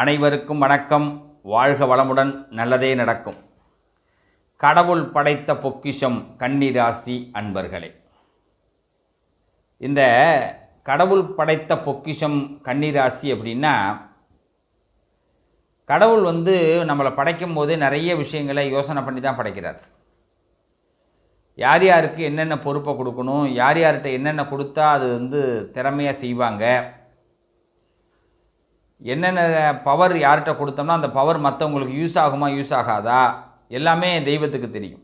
அனைவருக்கும் வணக்கம். வாழ்க வளமுடன் நல்லதே நடக்கும். கடவுள் படைத்த பொக்கிஷம் கன்னிராசி அன்பர்களே. இந்த கடவுள் படைத்த பொக்கிஷம் கன்னிராசி அப்படின்னா கடவுள் வந்து நம்மளை படைக்கும் போது நிறைய விஷயங்களை யோசனை பண்ணி தான் படைக்கிறார். யார் யாருக்கு என்னென்ன பொறுப்பை கொடுக்கணும் யார் யார்கிட்ட என்னென்ன கொடுத்தா அது வந்து திறமையாக செய்வாங்க என்னென்ன பவர் யார்கிட்ட கொடுத்தோம்னா அந்த பவர் மற்றவங்களுக்கு யூஸ் ஆகுமா யூஸ் ஆகாதா? எல்லாமே தெய்வத்துக்கு தெரியும்.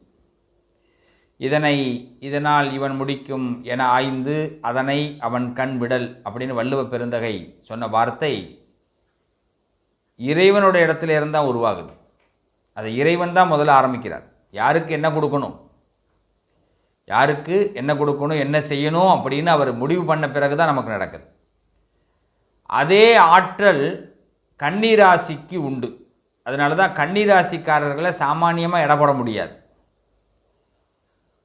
இதனை இதனால் இவன் முடிக்கும் என ஆய்ந்து அதனை அவன் கண் விடல் அப்படின்னு வள்ளுவ பெருந்தகை சொன்ன வார்த்தை இறைவனோட இடத்துல இருந்தால் உருவாகுது. அதை இறைவன் தான் முதல்ல ஆரம்பிக்கிறார். யாருக்கு என்ன கொடுக்கணும்? யாருக்கு என்ன கொடுக்கணும் என்ன செய்யணும் அப்படின்னு அவர் முடிவு பண்ண பிறகு தான் நமக்கு நடக்குது. அதே ஆற்றல் கன்னிராசிக்கு உண்டு. அதனால தான் கன்னிராசிக்காரர்களை சாமானியமாக இடப்பட போட முடியாது.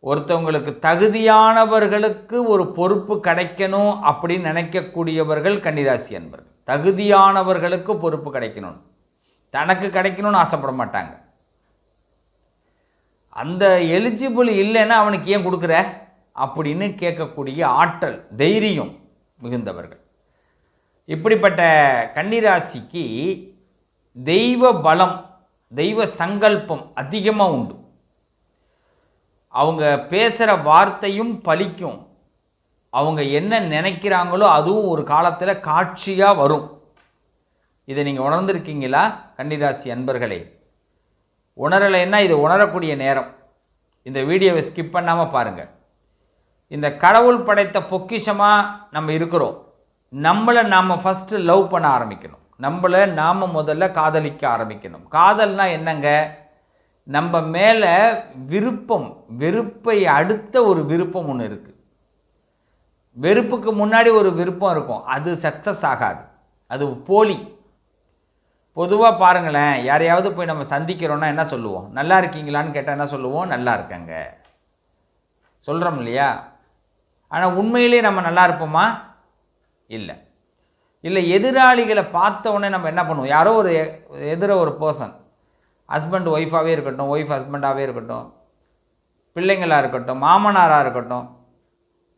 ஒருத்தவங்களுக்கு தகுதியானவர்களுக்கு ஒரு பொறுப்பு கிடைக்கணும் அப்படின்னு நினைக்கக்கூடியவர்கள் கன்னிராசி என்பர்கள் தகுதியானவர்களுக்கு பொறுப்பு கிடைக்கணும். தனக்கு கிடைக்கணும்னு ஆசைப்பட மாட்டாங்க. அந்த எலிஜிபிள் இல்லைன்னா அவனுக்கு ஏன் கொடுக்குற? அப்படின்னு கேட்கக்கூடிய ஆற்றல் தைரியம் மிகுந்தவர்கள். இப்படிப்பட்ட கன்னிராசிக்கு தெய்வ பலம் தெய்வ சங்கல்பம் அதிகமாக உண்டு. அவங்க பேசுகிற வார்த்தையும் பலிக்கும். அவங்க என்ன நினைக்கிறாங்களோ அதுவும் ஒரு காலத்தில் காட்சியாக வரும். இதை நீங்கள் உணர்ந்திருக்கீங்களா? கன்னிராசி அன்பர்களே உணரலைன்னா இது உணரக்கூடிய நேரம். இந்த வீடியோவை ஸ்கிப் பண்ணாமல் பாருங்கள் இந்த கடவுள் படைத்த பொக்கிஷமாக நம்ம இருக்கிறோம். நம்மளை நாம் ஃபஸ்ட்டு லவ் பண்ண ஆரம்பிக்கணும். நம்மளை நாம் முதல்ல காதலிக்க ஆரம்பிக்கணும். காதல்னா என்னங்க? நம்ம மேலே விருப்பம் வெறுப்பை அடுத்த ஒரு விருப்பம் ஒன்று இருக்குது வெறுப்புக்கு முன்னாடி ஒரு விருப்பம் இருக்கும். அது சக்ஸஸ் ஆகாது. அது போலி. பொதுவாக பாருங்களேன் யாரையாவது போய் நம்ம சந்திக்கிறோன்னா என்ன சொல்லுவோம்? நல்லா இருக்கீங்களான்னு கேட்டால் என்ன சொல்லுவோம்? நல்லா இருக்கங்க. சொல்கிறோம் இல்லையா? ஆனால் உண்மையிலே நம்ம நல்லா இருப்போமா? இல்லை. இல்லை எதிராளிகளை பார்த்த உடனே நம்ம என்ன பண்ணுவோம்? யாரோ ஒரு எதிர ஒரு பர்சன் ஹஸ்பண்ட் ஒய்ஃபாகவே இருக்கட்டும் ஒய்ஃப் ஹஸ்பண்டாகவே இருக்கட்டும் பிள்ளைங்களாக இருக்கட்டும் மாமனாராக இருக்கட்டும்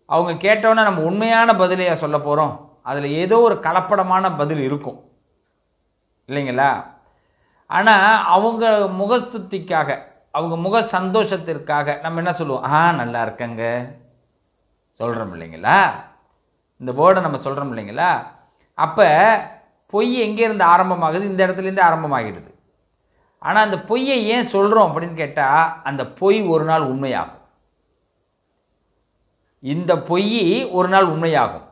அவங்க கேட்டோன்னே நம்ம உண்மையான பதிலையை சொல்ல போகிறோம் அதில் ஏதோ ஒரு கலப்படமான பதில் இருக்கும். இல்லைங்களா? ஆனால் அவங்க முகஸ்துத்திக்காக அவங்க முக சந்தோஷத்திற்காக நம்ம என்ன சொல்லுவோம்? ஆ நல்லா இருக்கங்க. சொல்கிறோம் இல்லைங்களா? இந்த வேர்டை நம்ம சொல்கிறோம் இல்லைங்களா? அப்போ பொய் எங்கேருந்து ஆரம்பமாகுது? இந்த இடத்துலேருந்து ஆரம்பமாகிடுது. ஆனால் அந்த பொய்யை ஏன் சொல்கிறோம் அப்படின்னு கேட்டால் அந்த பொய் ஒரு நாள் உண்மையாகும். இந்த பொய் ஒரு நாள் உண்மையாகும்.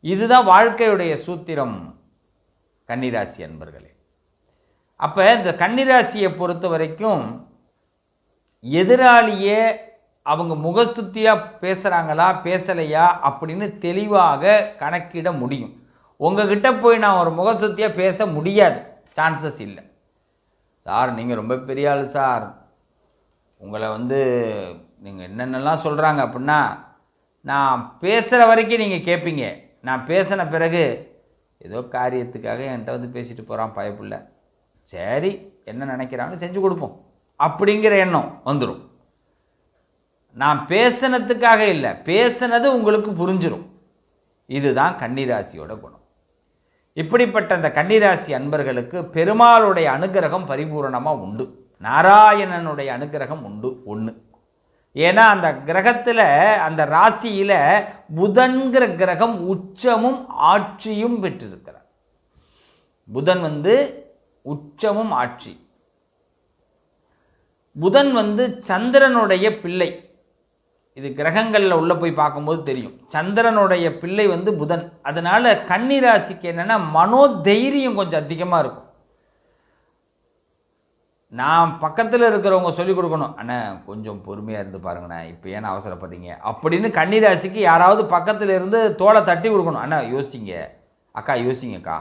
இதுதான் வாழ்க்கையுடைய சூத்திரம் கன்னிராசி அன்பர்களே. அப்போ இந்த கன்னிராசியை பொறுத்த வரைக்கும் எதிராளியே அவங்க முகஸ்துத்தியாக பேசுகிறாங்களா பேசலையா அப்படின்னு தெளிவாக கணக்கிட முடியும். உங்ககிட்ட போய் நான் ஒரு முகஸ்துத்தியாக பேச முடியாது. சான்சஸ் இல்லை. சார் நீங்கள் ரொம்ப பெரிய ஆள் சார். உங்களை வந்து நீங்கள் என்னென்னலாம் சொல்கிறாங்க அப்படின்னா நான் பேசுகிற வரைக்கும் நீங்கள் கேட்பீங்க நான் பேசின பிறகு ஏதோ காரியத்துக்காக என்கிட்ட வந்து பேசிட்டு போகிறான் பயப்புள்ள. சரி என்ன நினைக்கிறாங்கன்னு செஞ்சு கொடுப்போம். அப்படிங்கிற எண்ணம் வந்துடும் நான் பேசினத்துக்காக இல்லை பேசினது உங்களுக்கு புரிஞ்சிடும் இதுதான் கன்னிராசியோட குணம். இப்படிப்பட்ட அந்த கன்னிராசி அன்பர்களுக்கு பெருமாளுடைய அனுகிரகம் பரிபூரணமாக உண்டு. நாராயணனுடைய அனுகிரகம் உண்டு ஒன்று ஏன்னா அந்த கிரகத்தில் அந்த ராசியில் புதன்கிற கிரகம் உச்சமும் ஆட்சியும் பெற்றிருக்கிறார். புதன் வந்து உச்சமும் ஆட்சி. புதன் வந்து சந்திரனுடைய பிள்ளை. இது கிரகங்களில் உள்ளே போய் பார்க்கும்போது தெரியும். சந்திரனுடைய பிள்ளை வந்து புதன். அதனால் கன்னி ராசிக்கு என்னென்னா மனோதைரியம் கொஞ்சம் அதிகமாக இருக்கும். நான் பக்கத்தில் இருக்கிறவங்க சொல்லிக் கொடுக்கணும் அண்ணா கொஞ்சம் பொறுமையாக இருந்து பாருங்கண்ணா இப்போ ஏன் அவசரப்படுறீங்க? அப்படின்னு கன்னிராசிக்கு யாராவது பக்கத்தில் இருந்து தோலை தட்டி கொடுக்கணும். அண்ணா யோசிங்க. அக்கா யோசிங்கக்கா.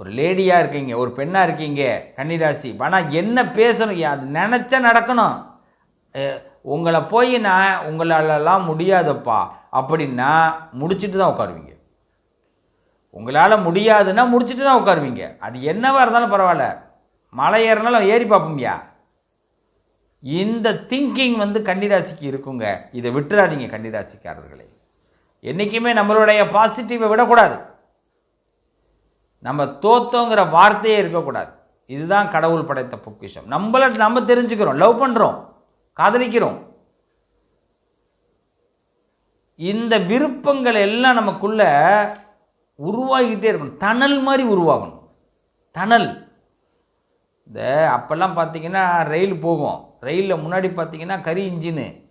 ஒரு லேடியாக இருக்கீங்க ஒரு பெண்ணாக இருக்கீங்க கன்னிராசி. ஆனால் என்ன பேசணும்? அது நினச்சா நடக்கணும். உங்களை போய் நான் உங்களாலலாம் முடியாதப்பா. அப்படின்னா முடிச்சுட்டு தான் உட்காருவீங்க. உங்களால் முடியாதுன்னா முடிச்சுட்டு தான் உட்காருவீங்க. அது என்னவா இருந்தாலும் பரவாயில்ல. மலை ஏறினாலும் ஏறி பார்ப்போம்யா. இந்த திங்கிங் வந்து கன்னிராசிக்கு இருக்குங்க. இதை விட்டுறாதீங்க கன்னிராசிக்காரர்களே. என்றைக்குமே நம்மளுடைய பாசிட்டிவை விடக்கூடாது. நம்ம தோத்தோங்கிற வார்த்தையே இருக்கக்கூடாது. இதுதான் கடவுள் படைத்த பொக்கிஷம். நம்மள நம்ம தெரிஞ்சுக்கிறோம் லவ் பண்ணுறோம் காதலிக்கிறோம். இந்த விருப்பங்கள் எல்லாம் நமக்குள்ள உருவாகிக்கிட்டே இருக்கணும். தணல் மாதிரி உருவாகணும். தணல். இந்த அப்போல்லாம் பார்த்தீங்கன்னா ரயில் போகும். ரயிலில் முன்னாடி பார்த்தீங்கன்னா கரி இன்ஜினு.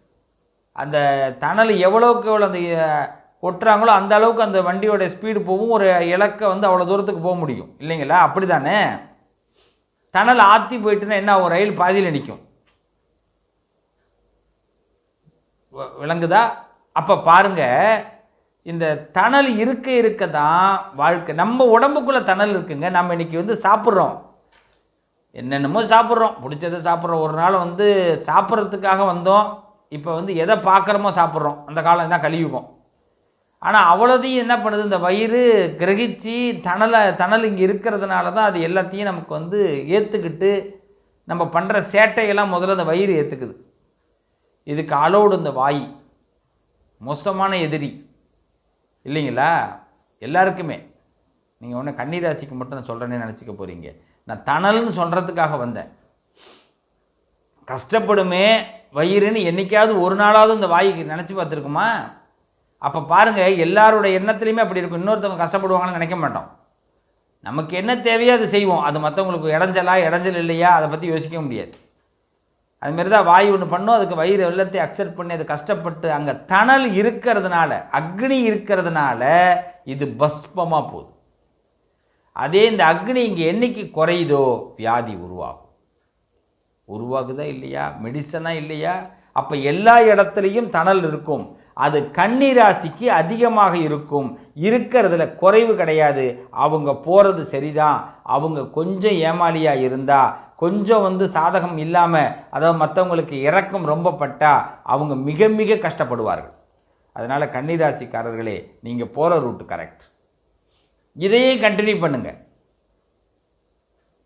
அந்த தணல் எவ்வளோக்கு எவ்வளோ அந்த கொட்டுறாங்களோ அந்த அளவுக்கு அந்த வண்டியோட ஸ்பீடு போகும். ஒரு இலக்கை வந்து அவ்வளோ தூரத்துக்கு போக முடியும். இல்லைங்களா? அப்படி தானே தணல் ஆற்றி போயிட்டுன்னா என்ன ஆகும்? ரயில் பாதியில் நிற்கும் வ- விளங்குதா? அப்போ பாருங்க இந்த தணல் இருக்க இருக்க தான் வாழ்க்கை. நம்ம உடம்புக்குள்ளே தணல் இருக்குங்க. நம்ம இன்றைக்கி வந்து சாப்பிட்றோம். என்னென்னமோ சாப்பிட்றோம். பிடிச்சதை சாப்பிட்றோம். ஒரு நாள் வந்து சாப்பிட்றதுக்காக வந்தோம். இப்போ வந்து எதை பார்க்குறோமோ சாப்பிட்றோம். அந்த காலம் தான் கழிவுக்கும் ஆனால் அவ்வளோதையும் என்ன பண்ணுது? இந்த வயிறு கிரகிச்சு தணலை தணல் இங்கே இருக்கிறதுனால தான் அது எல்லாத்தையும் நமக்கு வந்து ஏற்றுக்கிட்டு நம்ம பண்ணுற சேட்டையெல்லாம் முதல்ல அந்த வயிறு ஏற்றுக்குது இதுக்கு அலோடு இந்த வாய். மோசமான எதிரி. இல்லைங்களா? எல்லாருக்குமே. நீங்கள் ஒன்று கன்னிராசிக்கு மட்டும் நான் சொல்கிறேன்னு நினச்சிக்க போகிறீங்க நான் தணல்னு சொல்கிறதுக்காக வந்தேன். கஷ்டப்படுமே வயிறுன்னு என்னைக்காவது ஒரு நாளாவது இந்த வாய்க்கு நினச்சி பார்த்துருக்குமா? அப்போ பாருங்கள் எல்லாரோட எண்ணத்துலையுமே அப்படி இருக்கும். இன்னொருத்தவங்க கஷ்டப்படுவாங்கன்னு நினைக்க மாட்டோம். நமக்கு என்ன தேவையோ அதை செய்வோம். அது மற்றவங்களுக்கு இடைஞ்சலா இடைஞ்சல் இல்லையா? அதை பற்றி யோசிக்க முடியாது. அதுமாரி தான் வாய் ஒன்று பண்ணும் அதுக்கு வயிறு எல்லாத்தையும் அக்செப்ட் பண்ணி அது கஷ்டப்பட்டு அங்கே தணல் இருக்கிறதுனால அக்னி இருக்கிறதுனால இது பஸ்பமாக போகுது. அதே இந்த அக்னி இங்கே என்னைக்கு குறையுதோ வியாதி உருவாகும். உருவாகுதா இல்லையா? மெடிசனாக இல்லையா? அப்போ எல்லா இடத்துலையும் தணல் இருக்கும். அது கன்னி ராசிக்கு அதிகமாக இருக்கும். இருக்கிறதுல குறைவு கிடையாது. அவங்க போகிறது சரிதான். அவங்க கொஞ்சம் ஏமாளியாக இருந்தால் கொஞ்சம் வந்து சாதகம் இல்லாமல் அதாவது மற்றவங்களுக்கு இறக்கம் ரொம்ப பட்டால் அவங்க மிக மிக கஷ்டப்படுவார்கள். அதனால் கன்னிராசிக்காரர்களே நீங்கள் போகிற ரூட்டு கரெக்ட். இதையே கண்டினியூ பண்ணுங்கள்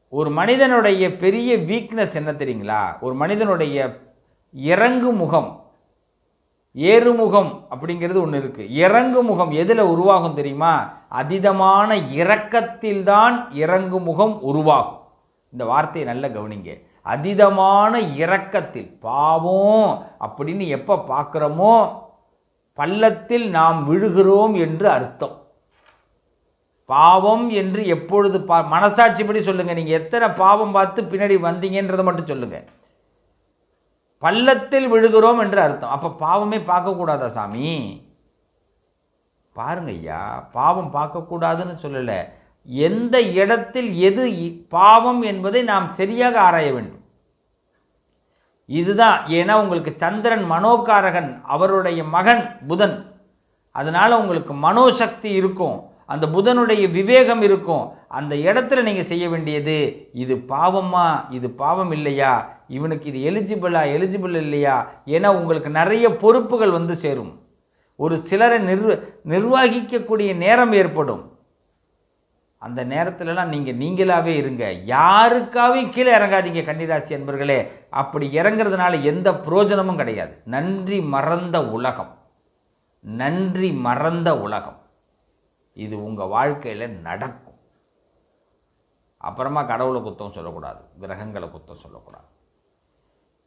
ஒரு மனிதனுடைய பெரிய வீக்னஸ் என்ன தெரியுங்களா? ஒரு மனிதனுடைய இறங்கு முகம் ஏறுமுகம் அப்படிங்கிறது ஒன்று இருக்குது இறங்கு முகம் எதில் உருவாகும் தெரியுமா? அதீதமான இரக்கத்தில்தான் இறங்கு முகம் உருவாகும். இந்த வார்த்தையை நல்லா கவனிங்க. அதீதமான இரக்கத்தில் பாவம் அப்படின்னு எப்போ பார்க்குறோமோ பள்ளத்தில் நாம் விழுகிறோம் என்று அர்த்தம். பாவம் என்று எப்பொழுது பா மனசாட்சிப்படி சொல்லுங்க. நீங்க எத்தனை பாவம் பார்த்து பின்னாடி வந்தீங்கன்றதை மட்டும் சொல்லுங்க. பள்ளத்தில் விழுகிறோம் என்று அர்த்தம். அப்ப பாவமே பார்க்கக்கூடாதா சாமி? பாருங்க ஐயா பாவம் பார்க்கக்கூடாதுன்னு சொல்லலை. எந்த இடத்தில் எது இ- பாவம் என்பதை நாம் சரியாக ஆராய வேண்டும். இதுதான் ஏன்னா உங்களுக்கு சந்திரன் மனோகாரகன் அவருடைய மகன் புதன். அதனால உங்களுக்கு மனோசக்தி இருக்கும் அந்த புதனுடைய விவேகம் இருக்கும். அந்த இடத்துல நீங்க செய்ய வேண்டியது இது பாவமா இது பாவம் இல்லையா? இவனுக்கு இது எலிஜிபிளா எலிஜிபிள் இல்லையா? ஏன்னா உங்களுக்கு நிறைய பொறுப்புகள் வந்து சேரும். ஒரு சிலரை நிர்வ நிர்வகிக்கக்கூடிய நேரம் ஏற்படும். அந்த நேரத்துலலாம் நீங்கள் நீங்களாகவே இருங்க. யாருக்காகவும் கீழே இறங்காதீங்க கன்னிராசி அன்பர்களே. அப்படி இறங்குறதுனால எந்த புரோஜனமும் கிடையாது. நன்றி மறந்த உலகம். நன்றி மறந்த உலகம். இது உங்கள் வாழ்க்கையில் நடக்கும். அப்புறமா கடவுளை குத்தம் சொல்லக்கூடாது. கிரகங்களை குத்தம் சொல்லக்கூடாது.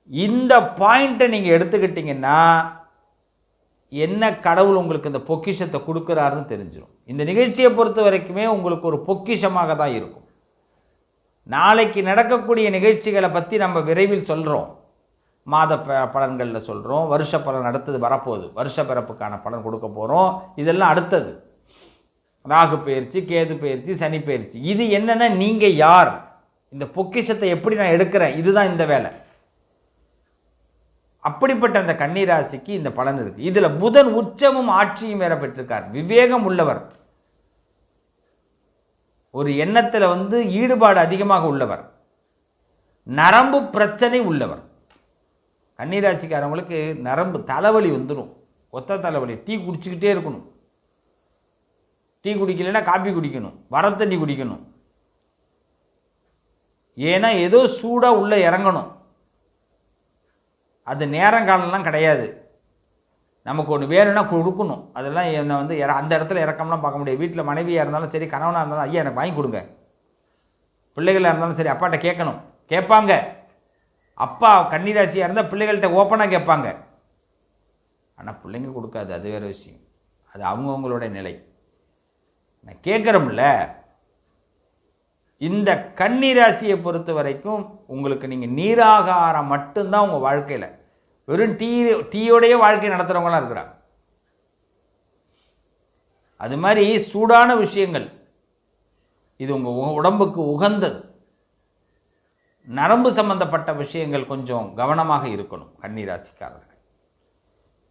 இந்த பாயிண்ட்டை நீங்கள் எடுத்துக்கிட்டிங்கன்னா என்ன கடவுள் உங்களுக்கு இந்த பொக்கிஷத்தை கொடுக்குறாருன்னு தெரிஞ்சிடும் இந்த நிகழ்ச்சியை பொறுத்த வரைக்குமே உங்களுக்கு ஒரு பொக்கிஷமாக தான் இருக்கும். நாளைக்கு நடக்கக்கூடிய நிகழ்ச்சிகளை பற்றி நம்ம விரைவில் சொல்கிறோம் மாத ப பலன்களில் சொல்கிறோம் வருஷ பலன் அடுத்தது வரப்போகுது. வருஷ பிறப்புக்கான பலன் கொடுக்க போகிறோம் இதெல்லாம் அடுத்தது. ராகு பயிற்சி கேது பயிற்சி சனி பயிற்சி. இது என்னென்னா நீங்கள் யார்? இந்த பொக்கிஷத்தை எப்படி நான் எடுக்கிறேன்? இதுதான் இந்த வேலை. அப்படிப்பட்ட அந்த கன்னிராசிக்கு இந்த பலன் இருக்கு. இதுல புதன் உச்சமும் ஆட்சியும் வேற பெற்றிருக்கார். விவேகம் உள்ளவர். ஒரு எண்ணத்துல வந்து ஈடுபாடு அதிகமாக உள்ளவர். நரம்பு பிரச்சனை உள்ளவர். கன்னிராசிக்காரவங்களுக்கு நரம்பு தலைவலி வந்துடும் ஒத்த தலைவலி டீ குடிச்சுக்கிட்டே இருக்கணும். டீ குடிக்கலைன்னா காப்பி குடிக்கணும். வர தண்ணி குடிக்கணும். ஏன்னா ஏதோ சூடாக உள்ளே இறங்கணும். அது நேரங்காலம்லாம் கிடையாது. நமக்கு ஒன்று வேணும்னா கொடுக்கணும். அதெல்லாம் என்னை வந்து இற- அந்த இடத்துல இறக்கம்லாம் பார்க்க முடியாது. வீட்டில் மனைவியாக இருந்தாலும் சரி கணவனாக இருந்தாலும் ஐயா எனக்கு வாங்கி கொடுங்க. பிள்ளைகளாக இருந்தாலும் சரி அப்பாட்ட கேட்கணும். கேட்பாங்க. அப்பா கன்னிராசியாக இருந்தால் பிள்ளைகள்கிட்ட ஓப்பனாக கேட்பாங்க. ஆனால் பிள்ளைங்க கொடுக்காது. அது வேறு விஷயம். அது அவங்கவுங்களோட நிலை. நான் கேட்குறோம்ல இந்த கன்னிராசியை பொறுத்த வரைக்கும் உங்களுக்கு நீங்கள் நீராகாரம் மட்டும்தான் உங்கள் வாழ்க்கையில். வெறும் டீ டீயோடையே வாழ்க்கை நடத்துகிறவங்களாம் இருக்கிறாங்க. அது மாதிரி சூடான விஷயங்கள். இது உங்கள் உடம்புக்கு உகந்தது. நரம்பு சம்பந்தப்பட்ட விஷயங்கள் கொஞ்சம் கவனமாக இருக்கணும் கன்னிராசிக்காரர்கள்.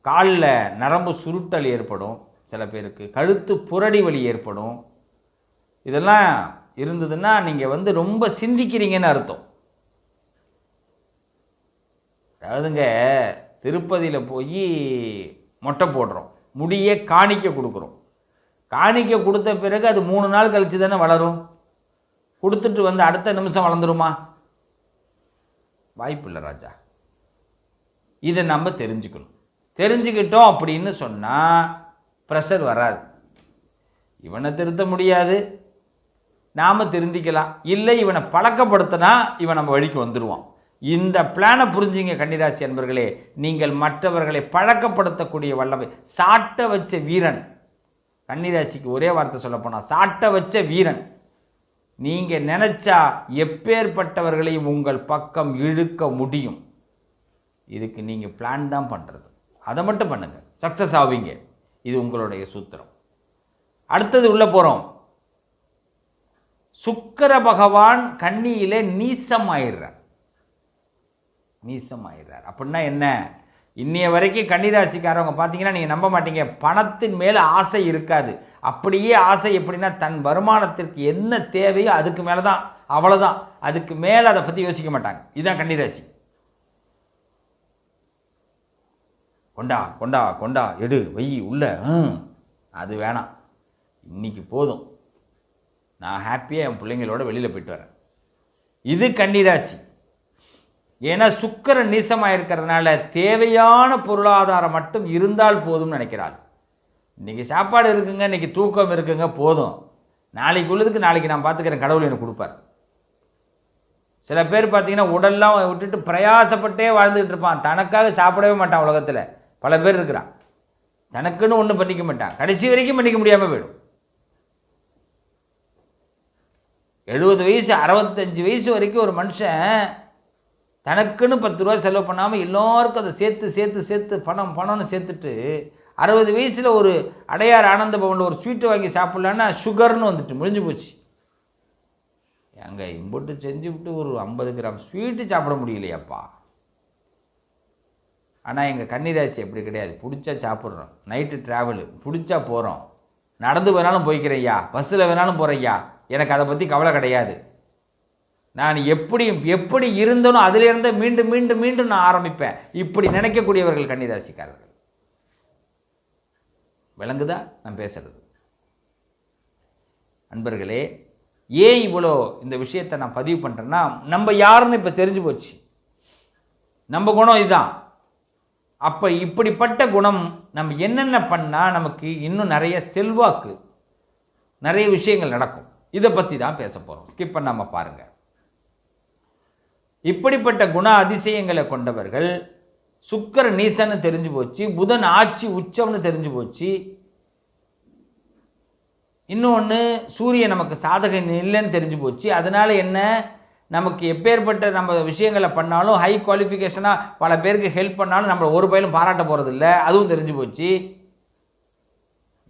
காலில் நரம்பு சுருட்டல் ஏற்படும் சில பேருக்கு. கழுத்து புரடி வலி ஏற்படும். இதெல்லாம் இருந்ததுன்னா நீங்கள் வந்து ரொம்ப சிந்திக்கிறீங்கன்னு அர்த்தம். அதாவதுங்க திருப்பதியில் போய் மொட்டை போடுறோம். முடியே காணிக்க கொடுக்குறோம். காணிக்க கொடுத்த பிறகு அது மூணு நாள் கழிச்சு தானே வளரும்? கொடுத்துட்டு வந்து அடுத்த நிமிஷம் வளர்ந்துருமா? வாய்ப்பில்லை ராஜா. இதை நம்ம தெரிஞ்சுக்கணும். தெரிஞ்சுக்கிட்டோம் அப்படின்னு சொன்னால் ப்ரெஷர் வராது. இவனை திருத்த முடியாது. நாம் திருந்திக்கலாம். இல்லை இவனை பழக்கப்படுத்தினா இவன் நம்ம வழிக்கு வந்துடுவான் இந்த பிளானை புரிஞ்சுங்க கன்னிராசி அன்பர்களே. நீங்கள் மற்றவர்களை பழக்கப்படுத்தக்கூடிய வல்லமை சாட்ட வச்ச வீரன். கன்னிராசிக்கு ஒரே வார்த்தை சொல்லப்போனால் சாட்ட வச்ச வீரன். நீங்கள் நினச்சா எப்பேற்பட்டவர்களையும் உங்கள் பக்கம் இழுக்க முடியும். இதுக்கு நீங்கள் பிளான் தான் பண்ணுறது அதை மட்டும் பண்ணுங்கள் சக்ஸஸ் ஆவீங்க. இது உங்களுடைய சூத்திரம். அடுத்தது உள்ளே போகிறோம் சுக்கர பகவான் கன்னியிலே நீசம் ஆயிடுறார் அப்படின்னா என்ன? இன்னைய வரைக்கும் கன்னிராசிக்காரவங்க பார்த்தீங்கன்னா நீங்கள் நம்ப மாட்டீங்க. பணத்தின் மேலே ஆசை இருக்காது. அப்படியே ஆசை எப்படின்னா தன் வருமானத்திற்கு என்ன தேவையோ அதுக்கு மேலே தான் அவ்வளோதான் அதுக்கு மேலே அதை பற்றி யோசிக்க மாட்டாங்க. இதுதான் கன்னிராசி. கொண்டா கொண்டா கொண்டா எடு வை உள்ள. ம் அது வேணாம். இன்னைக்கு போதும். நான் ஹாப்பியாக என் பிள்ளைங்களோட வெளியில் போயிட்டு வரேன். இது கன்னிராசி. ஏன்னா சுக்கரன் நீசமாக இருக்கிறதுனால தேவையான பொருளாதாரம் மட்டும் இருந்தால் போதும்னு நினைக்கிறாள். இன்னைக்கு சாப்பாடு இருக்குங்க இன்றைக்கி தூக்கம் இருக்குங்க போதும். நாளைக்கு உள்ளதுக்கு நாளைக்கு நான் பார்த்துக்கிறேன் கடவுள் எனக்கு கொடுப்பார். சில பேர் பார்த்தீங்கன்னா உடல்லாம் விட்டுட்டு பிரயாசப்பட்டே வாழ்ந்துட்டு இருப்பான். தனக்காக சாப்பிடவே மாட்டான் உலகத்தில். பல பேர் இருக்கிறான். தனக்குன்னு ஒன்றும் பண்ணிக்க மாட்டான். கடைசி வரைக்கும் பண்ணிக்க முடியாமல் போயிடும். எழுபது வயசு அறுபத்தஞ்சு வயசு வரைக்கும் ஒரு மனுஷன் தனக்குன்னு பத்து ரூபா செலவு பண்ணாமல் எல்லோருக்கும் அதை சேர்த்து சேர்த்து சேர்த்து பணம் பணம்னு சேர்த்துட்டு அறுபது வயசில் ஒரு அடையார் ஆனந்த பவனில் ஒரு ஸ்வீட்டு வாங்கி சாப்பிட்லான்னா சுகர்னு வந்துட்டு முடிஞ்சு போச்சு. எங்க இம்புட்டு செஞ்சு விட்டு ஒரு ஐம்பது கிராம் ஸ்வீட்டு சாப்பிட முடியலையாப்பா? ஆனால் எங்கள் கன்னிராசி அப்படி கிடையாது. பிடிச்சா சாப்பிட்றோம். நைட்டு ட்ராவலு பிடிச்சா போகிறோம் நடந்து வேணாலும் போய்க்கிறேய்யா. பஸ்ஸில் வேணாலும் போகிறையா எனக்கு அதை பற்றி கவலை கிடையாது. நான் எப்படி எப்படி இருந்தனோ அதிலிருந்து மீண்டும் மீண்டும் மீண்டும் நான் ஆரம்பிப்பேன். இப்படி நினைக்கக்கூடியவர்கள் கன்னிராசிக்காரர்கள். விளங்குதா? நான் பேசுறது. அன்பர்களே ஏன் இவ்வளோ இந்த விஷயத்தை நான் பதிவு பண்ணுறேன்னா நம்ம யாருன்னு இப்போ தெரிஞ்சு போச்சு. நம்ம குணம் இதுதான். அப்போ இப்படிப்பட்ட குணம் நம்ம என்னென்ன பண்ணால் நமக்கு இன்னும் நிறைய செல்வாக்கு நிறைய விஷயங்கள் நடக்கும். இதை பற்றி தான் பேச போகிறோம் ஸ்கிப் பண்ணாமல் பாருங்கள் இப்படிப்பட்ட குண அதிசயங்களை கொண்டவர்கள் சுக்கர நீசன்னு தெரிஞ்சு போச்சு புதன் ஆட்சி உச்சம்னு தெரிஞ்சு போச்சு. இன்னொன்று சூரியன் நமக்கு சாதகம் இல்லைன்னு தெரிஞ்சு போச்சு. அதனால் என்ன? நமக்கு எப்பேற்பட்ட நம்ம விஷயங்களை பண்ணாலும் ஹை குவாலிஃபிகேஷனாக பல பேருக்கு ஹெல்ப் பண்ணாலும் நம்மளை ஒரு பயிலும் பாராட்ட போகிறதில்ல அதுவும் தெரிஞ்சு போச்சு.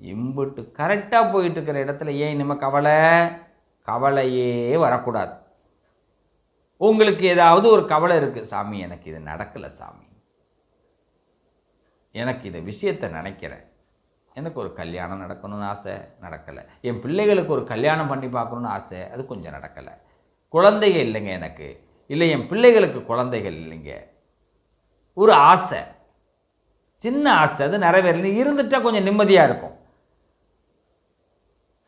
இம்புட்டு கரெக்டாக போயிட்டு இருக்கிற இடத்துல ஏன் நம்ம கவலை? கவலையே வரக்கூடாது. உங்களுக்கு ஏதாவது ஒரு கவலை இருக்குது சாமி எனக்கு இது நடக்கலை சாமி. எனக்கு இந்த விஷயத்தை நினைக்கிறேன். எனக்கு ஒரு கல்யாணம் நடக்கணும்னு ஆசை நடக்கலை. என் பிள்ளைகளுக்கு ஒரு கல்யாணம் பண்ணி பார்க்கணுன்னு ஆசை அது கொஞ்சம் நடக்கலை. குழந்தைகள் இல்லைங்க எனக்கு. இல்லை என் பிள்ளைகளுக்கு குழந்தைகள் இல்லைங்க. ஒரு ஆசை. சின்ன ஆசை அது நிறைவேறல. இருந்துட்டால் கொஞ்சம் நிம்மதியாக இருக்கும்.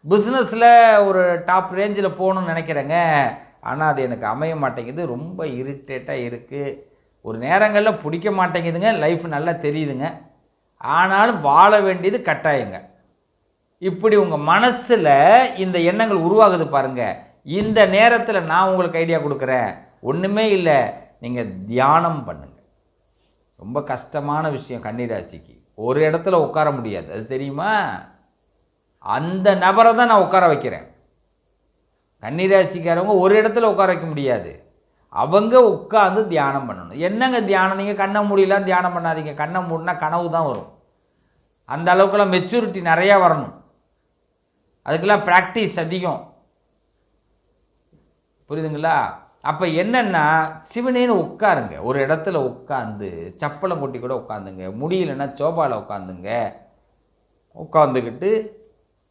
பிஸ்னஸில் ஒரு டாப் ரேஞ்சில் போகணும்னு நினைக்கிறேங்க. ஆனால் அது எனக்கு அமைய மாட்டேங்குது. ரொம்ப இரிட்டேட்டாக இருக்குது ஒரு நேரங்களில் பிடிக்க மாட்டேங்குதுங்க. லைஃப் நல்லா தெரியுதுங்க. ஆனாலும் வாழ வேண்டியது கட்டாயங்க. இப்படி உங்கள் மனசில் இந்த எண்ணங்கள் உருவாகுது பாருங்க. இந்த நேரத்தில் நான் உங்களுக்கு ஐடியா கொடுக்குறேன். ஒன்றுமே இல்லை. நீங்கள் தியானம் பண்ணுங்க. ரொம்ப கஷ்டமான விஷயம் கன்னிராசிக்கு. ஒரு இடத்துல உட்கார முடியாது. அது தெரியுமா? அந்த நபரை தான் நான் உட்கார வைக்கிறேன். கன்னிராசிக்காரவங்க ஒரு இடத்துல உட்கார வைக்க முடியாது. அவங்க உட்காந்து தியானம் பண்ணணும். என்னங்க தியானம்? நீங்கள் கண்ணை மூடிலாம் தியானம் பண்ணாதீங்க. கண்ணை மூடினா கனவு தான் வரும். அந்த அளவுக்குலாம் மெச்சூரிட்டி நிறையா வரணும். அதுக்கெல்லாம் ப்ராக்டிஸ் அதிகம். புரியுதுங்களா? அப்போ என்னென்னா சிவனேன்னு உட்காருங்க. ஒரு இடத்துல உட்காந்து சப்பளம் கொட்டி கூட உட்காந்துங்க முடியலன்னா சோபாவில் உட்காந்துங்க உட்காந்துக்கிட்டு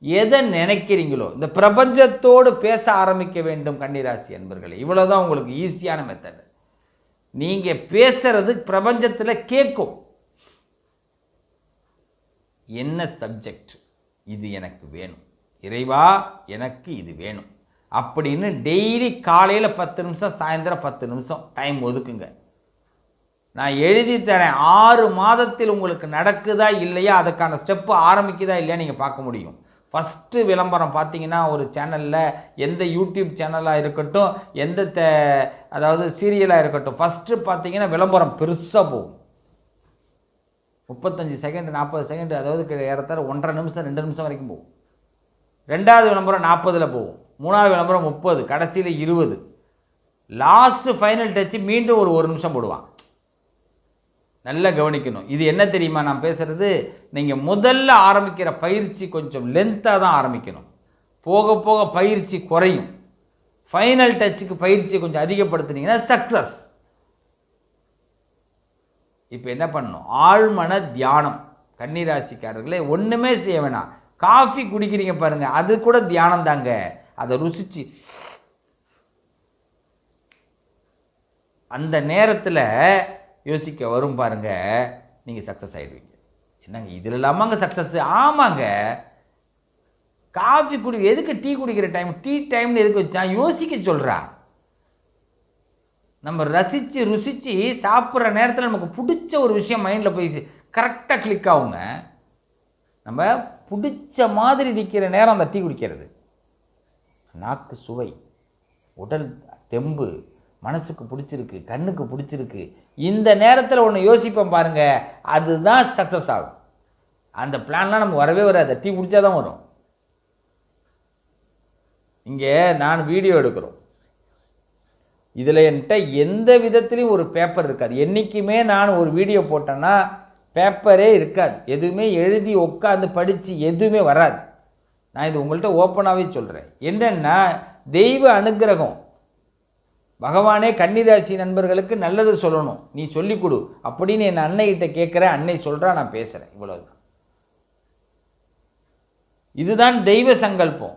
எதை நினைக்கிறீங்களோ இந்த பிரபஞ்சத்தோடு பேச ஆரம்பிக்க வேண்டும் கன்னிராசி அன்பர்களே. இவ்வளோதான் உங்களுக்கு ஈஸியான மெத்தடு நீங்கள் பேசுறது பிரபஞ்சத்தில் கேட்கும். என்ன சப்ஜெக்ட் இது எனக்கு வேணும். இறைவா எனக்கு இது வேணும். அப்படின்னு டெய்லி காலையில் பத்து நிமிஷம் சாயந்தரம் பத்து நிமிஷம் டைம் ஒதுக்குங்க. நான் எழுதி தரேன். ஆறு மாதத்தில் உங்களுக்கு நடக்குதா இல்லையா? அதுக்கான ஸ்டெப்பு ஆரம்பிக்குதா இல்லையா நீங்கள் பார்க்க முடியும். ஃபஸ்ட்டு விளம்பரம் பார்த்தீங்கன்னா ஒரு சேனலில் எந்த யூடியூப் சேனலாக இருக்கட்டும் எந்த த அதாவது சீரியலாக இருக்கட்டும் ஃபஸ்ட்டு பார்த்தீங்கன்னா விளம்பரம் பெருசாக போகும். முப்பத்தஞ்சு செகண்ட் நாற்பது செகண்ட் அதாவது ஏறத்தாழ ஒன்றரை நிமிஷம் ரெண்டு நிமிஷம் வரைக்கும் போகும். ரெண்டாவது விளம்பரம் நாற்பதில் போகும். மூணாவது விளம்பரம் முப்பது கடைசியில் இருபது. லாஸ்ட்டு ஃபைனல் டச்சு மீண்டும் ஒரு ஒரு நிமிஷம் போடுவான். நல்லா கவனிக்கணும். இது என்ன தெரியுமா? நான் பேசுகிறது நீங்கள் முதல்ல ஆரம்பிக்கிற பயிற்சி கொஞ்சம் லென்த்தாக தான் ஆரம்பிக்கணும். போக போக பயிற்சி குறையும். ஃபைனல் டச்சுக்கு பயிற்சியை கொஞ்சம் அதிகப்படுத்துனீங்கன்னா சக்ஸஸ் இப்போ என்ன பண்ணணும்? ஆழ்மன தியானம். கன்னிராசிக்காரர்களே ஒன்றுமே செய்ய வேணாம். காஃபி குடிக்கிறீங்க பாருங்கள் அது கூட தியானம் தாங்க. அதை ருசிச்சு. அந்த நேரத்தில் யோசிக்க வரும் பாருங்க நீங்கள் சக்ஸஸ் ஆகிடுவீங்க என்னங்க இதில் இல்லாமங்க சக்ஸஸ் ஆமாங்க. காஃபி குடி எதுக்கு டீ குடிக்கிற டைம் டீ டைம்னு எதுக்கு வச்சா? யோசிக்க சொல்கிறா நம்ம ரசித்து ருசித்து சாப்பிட்ற நேரத்தில் நமக்கு பிடிச்ச ஒரு விஷயம் மைண்டில் போய் கரெக்டாக கிளிக் ஆகுங்க. நம்ம பிடிச்ச மாதிரி நிற்கிற நேரம் அந்த டீ குடிக்கிறது. நாக்கு சுவை உடல் தெம்பு மனசுக்கு பிடிச்சிருக்கு கண்ணுக்கு பிடிச்சிருக்கு. இந்த நேரத்தில் ஒன்று யோசிப்போம் பாருங்கள் அதுதான் சக்ஸஸ் ஆகும். அந்த பிளான்லாம் நமக்கு வரவே வராது. டீ குடிச்சா தான் வரும். இங்கே நான் வீடியோ எடுக்கிறோம். இதில் என்கிட்ட எந்த விதத்துலையும் ஒரு பேப்பர் இருக்காது. என்றைக்குமே நான் ஒரு வீடியோ போட்டேன்னா பேப்பரே இருக்காது. எதுவுமே எழுதி உட்காந்து படித்து எதுவுமே வராது. நான் இது உங்கள்கிட்ட ஓப்பனாகவே சொல்கிறேன் என்னென்னா தெய்வ அனுக்கிரகம் பகவானே கன்னிராசி நண்பர்களுக்கு நல்லது சொல்லணும். நீ சொல்லிக் கொடு அப்படின்னு என் அன்னைகிட்ட கேட்குற அன்னை சொல்கிறா நான் பேசுகிறேன் இவ்வளோதான் இதுதான் தெய்வ சங்கல்பம்.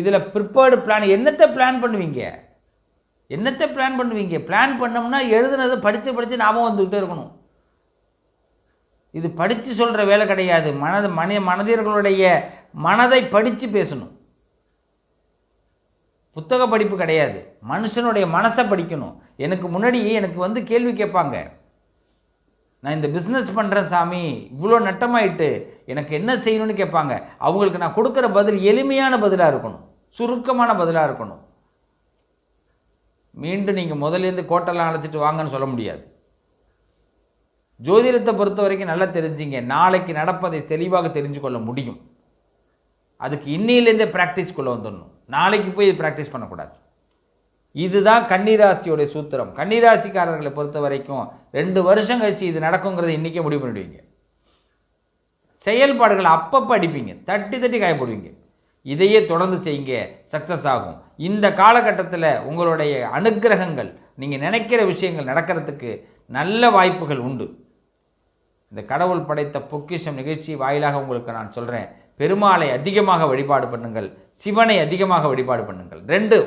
இதில் ப்ரிப்பேர்டு பிளான் என்னத்தை பிளான் பண்ணுவீங்க? என்னத்தை பிளான் பண்ணுவீங்க? பிளான் பண்ணோம்னா எழுதுனதை படித்து படித்து ஞாபகம் வந்துக்கிட்டே இருக்கணும். இது படித்து சொல்கிற வேலை கிடையாது. மனது மனித மனதியர்களுடைய மனதை படித்து பேசணும். புத்தக படிப்பு கிடையாது. மனுஷனுடைய மனசை படிக்கணும். எனக்கு முன்னாடி எனக்கு வந்து கேள்வி கேட்பாங்க. நான் இந்த பிஸ்னஸ் பண்ணுறேன் சாமி இவ்வளோ நட்டமாயிட்டு எனக்கு என்ன செய்யணும்னு கேட்பாங்க. அவங்களுக்கு நான் கொடுக்குற பதில் எளிமையான பதிலாக இருக்கணும். சுருக்கமான பதிலாக இருக்கணும். மீண்டும் நீங்கள் முதலேருந்து கோட்டெல்லாம் அழைச்சிட்டு வாங்கன்னு சொல்ல முடியாது. ஜோதிடத்தை பொறுத்த வரைக்கும் நல்லா தெரிஞ்சிங்க. நாளைக்கு நடப்பதை தெளிவாக தெரிஞ்சு கொள்ள முடியும். அதுக்கு இன்னிலேருந்தே ப்ராக்டிஸ்குள்ளே வந்துடணும். நாளைக்கு போய் இது ப்ராக்டிஸ் பண்ணக்கூடாது. இதுதான் கன்னிராசியோடைய சூத்திரம். கன்னிராசிக்காரர்களை பொறுத்த வரைக்கும் ரெண்டு வருஷம் கழிச்சு இது நடக்குங்கிறத இன்றைக்கே முடிவு பண்ணிடுவீங்க. செயல்பாடுகளை அப்பப்போ அடிப்பீங்க. தட்டி தட்டி காயப்படுவீங்க. இதையே தொடர்ந்து செய்யுங்க. சக்ஸஸ் ஆகும். இந்த காலகட்டத்தில் உங்களுடைய அனுக்கிரகங்கள் நீங்கள் நினைக்கிற விஷயங்கள் நடக்கிறதுக்கு நல்ல வாய்ப்புகள் உண்டு. இந்த கடவுள் படைத்த பொக்கிஷம் நிகழ்ச்சி வாயிலாக உங்களுக்கு நான் சொல்கிறேன் பெருமாளை அதிகமாக வழிபாடு பண்ணுங்கள் சிவனை அதிகமாக வழிபாடு பண்ணுங்கள். ரெண்டு.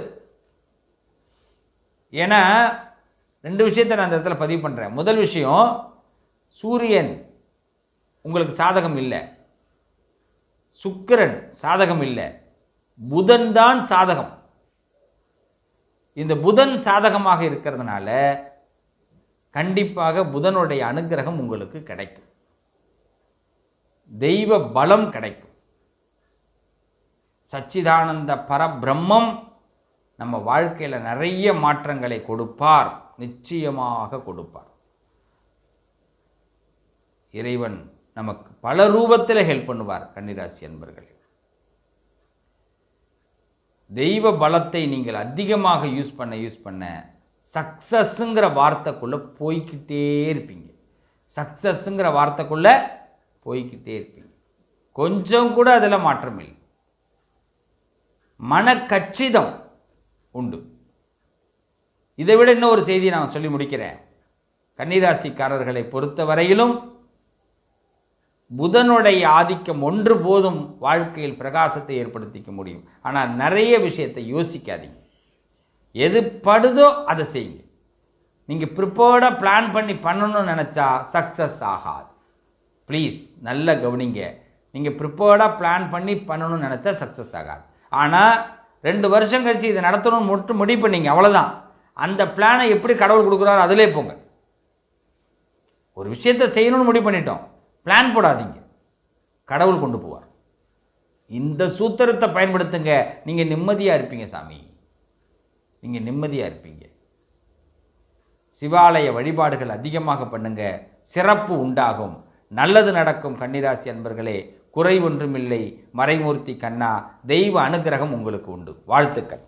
ஏன்னா ரெண்டு விஷயத்தை நான் அந்த இடத்துல பதிவு பண்ணுறேன் முதல் விஷயம் சூரியன் உங்களுக்கு சாதகம் இல்லை. சுக்கிரன் சாதகம் இல்லை. புதன் தான் சாதகம். இந்த புதன் சாதகமாக இருக்கிறதுனால கண்டிப்பாக புதனுடைய அனுகிரகம் உங்களுக்கு கிடைக்கும். தெய்வ பலம் கிடைக்கும். சச்சிதானந்த பரபிரம்மம் நம்ம வாழ்க்கையில் நிறைய மாற்றங்களை கொடுப்பார். நிச்சயமாக கொடுப்பார். இறைவன் நமக்கு பல ரூபத்தில் ஹெல்ப் பண்ணுவார் கன்னிராசி அன்பர்கள். தெய்வ பலத்தை நீங்கள் அதிகமாக யூஸ் பண்ண யூஸ் பண்ண சக்சஸ்ங்கிற வார்த்தைக்குள்ளே போய்கிட்டே இருப்பீங்க. சக்சஸ்ங்கிற வார்த்தைக்குள்ளே போய்கிட்டே இருப்பீங்க. கொஞ்சம் கூட அதில் மாற்றம் இல்லை. மனக்கச்சிதம் உண்டு. இதை விட இன்னொரு செய்தியை நான் சொல்லி முடிக்கிறேன். கன்னிராசிக்காரர்களை பொறுத்த வரையிலும் புதனுடைய ஆதிக்கம் ஒன்று போதும் வாழ்க்கையில் பிரகாசத்தை ஏற்படுத்திக்க முடியும். ஆனால் நிறைய விஷயத்தை யோசிக்காதீங்க. எது படுதோ அதை செய்யுங்க. நீங்கள் ப்ரிப்பேர்டாக பிளான் பண்ணி பண்ணணும்னு நினச்சா சக்ஸஸ் ஆகாது. ப்ளீஸ் நல்ல கவனிங்க. நீங்கள் ப்ரிப்பேர்டாக பிளான் பண்ணி பண்ணணும்னு நினச்சா சக்ஸஸ் ஆகாது. ஆனால் ரெண்டு வருஷம் கழிச்சு இதை நடத்தணும்னு மட்டும் முடிவு பண்ணீங்க அவ்வளோதான் அந்த பிளானை எப்படி கடவுள் கொடுக்குறாரு அதிலே போங்க. ஒரு விஷயத்தை செய்யணும்னு முடிவு பண்ணிட்டோம். பிளான் போடாதீங்க. கடவுள் கொண்டு போவார். இந்த சூத்திரத்தை பயன்படுத்துங்க. நீங்கள் நிம்மதியாக இருப்பீங்க சாமி. நீங்கள் நிம்மதியாக இருப்பீங்க. சிவாலய வழிபாடுகள் அதிகமாக பண்ணுங்க. சிறப்பு உண்டாகும். நல்லது நடக்கும் கன்னிராசி அன்பர்களே. குறை ஒன்றுமில்லை மறைமூர்த்தி கண்ணா தெய்வ அனுகிரகம் உங்களுக்கு உண்டு. வாழ்த்துக்கள்.